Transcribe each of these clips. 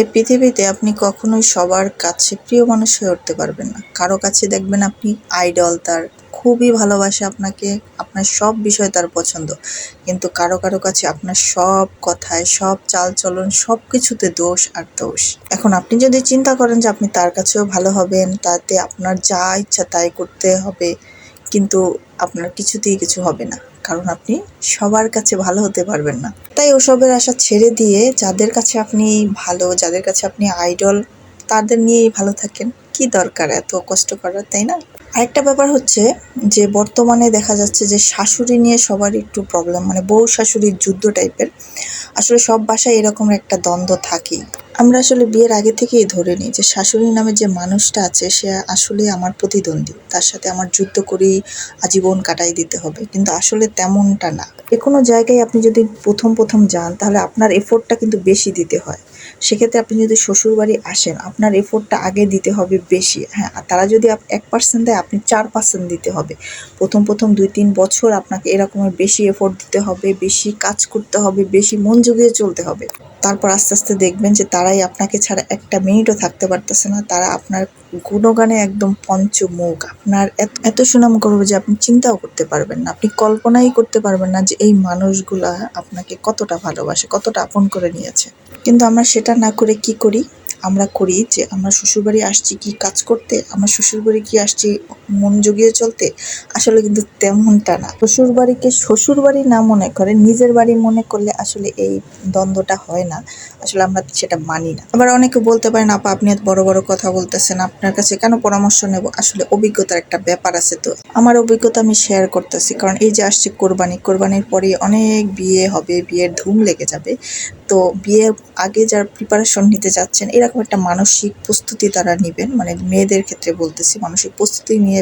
এই পৃথিবীতে আপনি কখনোই সবার কাছে প্রিয় মানুষ হয়ে উঠতে পারবেন না। কারও কাছে দেখবেন আপনি আইডল তার খুবই ভালোবাসে আপনাকে, আপনার সব বিষয় তার পছন্দ। কিন্তু কারও কারও কাছে আপনার সব কথায়, সব চালচলন সব কিছুতে দোষ আর দোষ। এখন আপনি যদি চিন্তা করেন যে আপনি তার কাছেও ভালো হবেন, তাতে আপনার যা ইচ্ছা তাই করতে হবে, কিন্তু আপনার কিছুতেই কিছু হবে না। কারণ আপনি সবার কাছে ভালো হতে পারবেন না। তাই ওসবের আশা ছেড়ে দিয়ে যাদের কাছে আপনি ভালো, যাদের কাছে আপনি আইডল তাদের নিয়েই ভালো থাকেন। কি দরকার এত কষ্ট করার, তাই না? আরেকটা ব্যাপার হচ্ছে যে বর্তমানে দেখা যাচ্ছে যে শাশুড়ি নিয়ে সবার একটু প্রবলেম মানে বউ শাশুড়ির যুদ্ধ টাইপের আসলে সব বাসায় এরকম একটা দ্বন্দ্ব থাকেই। আমরা আসলে বিয়ের আগে থেকেই ধরে নিই যে শাশুড়ি নামে যে মানুষটা আছে, সে আসলে আমার প্রতিদ্বন্দ্বী। তার সাথে আমার যুদ্ধ করেই আজীবন কাটাই দিতে হবে। কিন্তু আসলে তেমনটা না। যে কোনো জায়গায় আপনি যদি প্রথম প্রথম যান, তাহলে আপনার এফোর্টটা কিন্তু বেশি দিতে হয়। সেক্ষেত্রে আপনি যদি শ্বশুরবাড়ি আসেন, আপনার এফোর্টটা আগে দিতে হবে বেশি। হ্যাঁ তারা যদি এক পার্সেন্ট দেয়, আপনি চার পার্সেন্ট দিতে হবে। প্রথম প্রথম দুই, তিন বছর আপনাকে এরকমের বেশি এফোর্ট দিতে হবে, বেশি কাজ করতে হবে, বেশি মন জুগিয়ে চলতে হবে। তারপর আস্তে আস্তে দেখবেন যে তারাই আপনাকে ছাড়া একটা মিনিটও থাকতে পারতেছে না। তারা আপনার গুণগানে একদম পঞ্চমুখ। আপনার এত সুনাম করবে যে আপনি চিন্তাও করতে পারবেন না। আপনি কল্পনাই করতে পারবেন না যে এই মানুষগুলা আপনাকে কতটা ভালোবাসে, কতটা আপন করে নিয়েছে। কিন্তু আমরা সেটা না করে কি করি? আমরা করি যে আমরা শ্বশুরবাড়ি আসছি কি কাজ করতে, আমরা শ্বশুরবাড়ি কি আসছি মন জুগিয়ে চলতে, আসলে কিন্তু তেমনটা না। শ্বশুরবাড়িকে শ্বশুরবাড়ি না মনে করে, নিজের বাড়ি মনে করলে আসলে এই দ্বন্দ্বটা হয় না। আসলে আমরা সেটা মানি না। আবার অনেকে বলতে পারেন, আপা, আপনি এত বড় বড় কথা বলতেছেন, আপনার কাছে কেন পরামর্শ নেব? আসলে অভিজ্ঞতার একটা ব্যাপার আছে তো। আমার অভিজ্ঞতা আমি শেয়ার করতেছি, কারণ এই যে আসছে কোরবানি, কোরবানির পরে অনেক বিয়ে হবে, বিয়ের ধুম লেগে যাবে। তো বিয়ে আগে যারা প্রিপারেশন নিতে যাচ্ছেন এরকম একটা মানসিক প্রস্তুতি তারা নেবেন। মানে মেয়েদের ক্ষেত্রে বলতেছি, মানসিক প্রস্তুতি নিয়ে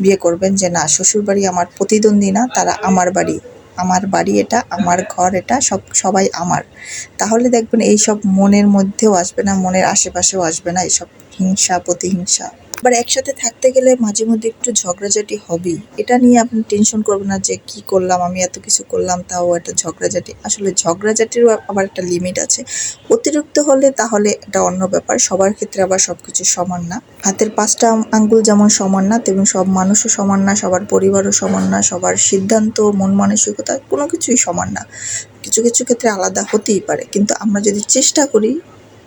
বিয়ে করবেন যে, না, শ্বশুরবাড়ি আমার প্রতিদ্বন্দ্বী না, তারা আমার বাড়ি। আমার বাড়ি এটা, আমার ঘর এটা, সব, সবাই আমার। তাহলে দেখবেন এই সব মনের মধ্যেও আসবে না, মনের আশেপাশেও আসবে না এইসব হিংসা, প্রতিহিংসা। আবার একসাথে থাকতে গেলে মাঝে মধ্যে একটু ঝগড়াঝাটি হবেই। এটা নিয়ে আপনি টেনশন করবেন না যে, কি করলাম? আমি এত কিছু করলাম, তাও একটা ঝগড়াঝাটি। আসলে ঝগড়াঝাটিরও আবার একটা লিমিট আছে। অতিরিক্ত হলে তাহলে এটা অন্য ব্যাপার। সবার ক্ষেত্রে আবার সব কিছু সমান না। হাতের পাঁচটা আঙ্গুল যেমন সমান না, তেমন সব মানুষও সমান না, সবার পরিবারও সমান না, সবার সিদ্ধান্ত, মন মানসিকতা কোনো কিছুই সমান না। কিছু কিছু ক্ষেত্রে আলাদা হতেই পারে। কিন্তু আমরা যদি চেষ্টা করি,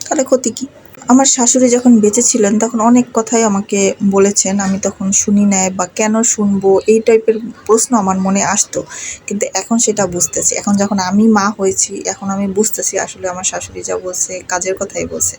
তাহলে ক্ষতি কি? আমার শাশুড়ি যখন বেঁচে ছিলেন, তখন অনেক কথাই আমাকে বলেছেন। আমি তখন শুনি নাই বা কেন শুনব, এই টাইপের প্রশ্ন আমার মনে আসতো। কিন্তু এখন সেটা বুঝতেছি। এখন যখন আমি মা হয়েছি, এখন আমি বুঝতেছি আসলে আমার শাশুড়ি যা বলছে, কাজের কথাই বলছে।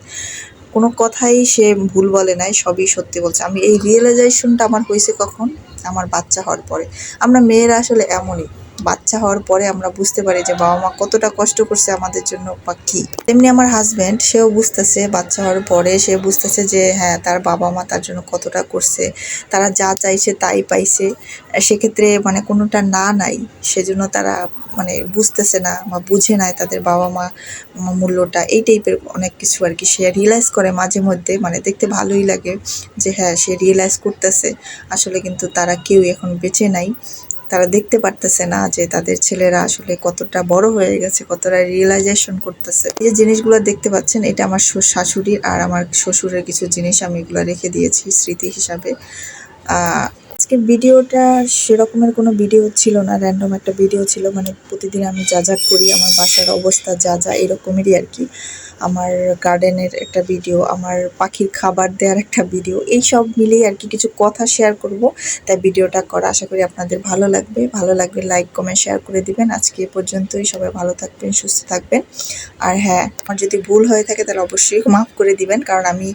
কোনো কথাই সে ভুল বলে নাই, সবই সত্যি বলছে। আমি এই রিয়েলাইজেশনটা আমার হয়েছে কখন? আমার বাচ্চা হওয়ার পরে। আমরা মেয়েরা আসলে এমনই। বাচ্চা হওয়ার পরে আমরা বুঝতে পারি যে বাবা মা কতটা কষ্ট করছে আমাদের জন্য বা কি তেমনি আমার হাজব্যান্ড সেও বুঝতেছে বাচ্চা হওয়ার পরে সে বুঝতেছে যে হ্যাঁ তার বাবা মা তার জন্য কতটা করছে, তারা যা চাইছে তাই পাইছে। সেক্ষেত্রে মানে কোনোটা না নাই, সেজন্য তারা মানে বুঝতেছে না বা বুঝে নাই তাদের বাবা মা মূল্যটা। এই টাইপের অনেক কিছু আর কি সে রিয়েলাইজ করে মাঝে মধ্যে মানে দেখতে ভালোই লাগে যে হ্যাঁ সে রিয়েলাইজ করতেছে। আসলে কিন্তু তারা কেউ এখন বেঁচে নাই। তারা দেখতে পারতেছে না যে তাদের ছেলেরা আসলে কতটা বড় হয়ে গেছে, কতটা রিয়েলাইজেশন করতেছে। এই জিনিসগুলো দেখতে পাচ্ছেন, এটা আমার শাশুড়ি শাশুড়ির আর আমার শ্বশুরের কিছু জিনিস আমি এগুলো রেখে দিয়েছি স্মৃতি হিসাবে। আজকের ভিডিওটা সেরকমের কোনো ভিডিও ছিল না র্যান্ডম একটা ভিডিও ছিল মানে প্রতিদিন আমি যা যা করি, আমার বাসার অবস্থা যা যা, এরকমেরই আর কি। আমার গার্ডেনের একটা ভিডিও আমার পাখির খাবার দেওয়ার একটা ভিডিও এই সব মিলিয়ে আর কি কিছু কথা শেয়ার করব। তাই ভিডিওটা করা আশা করি আপনাদের ভালো লাগবে। ভালো লাগবে লাইক কমেন্ট শেয়ার করে দিবেন। আজকে এ পর্যন্তই। সবাই ভালো থাকবেন, সুস্থ থাকবেন। আর হ্যাঁ আমার যদি ভুল হয়ে থাকে তাহলে অবশ্যই মাফ করে দিবেন। কারণ আমি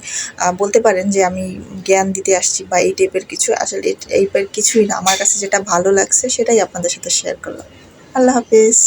বলতে পারেন যে আমি জ্ঞান দিতে আসছি বা এই টাইপের কিছু। আসলে এই টাইপের কিছুই না। আমার কাছে যেটা ভালো লাগছে সেটাই আপনাদের সাথে শেয়ার করলাম। আল্লাহ হাফেজ।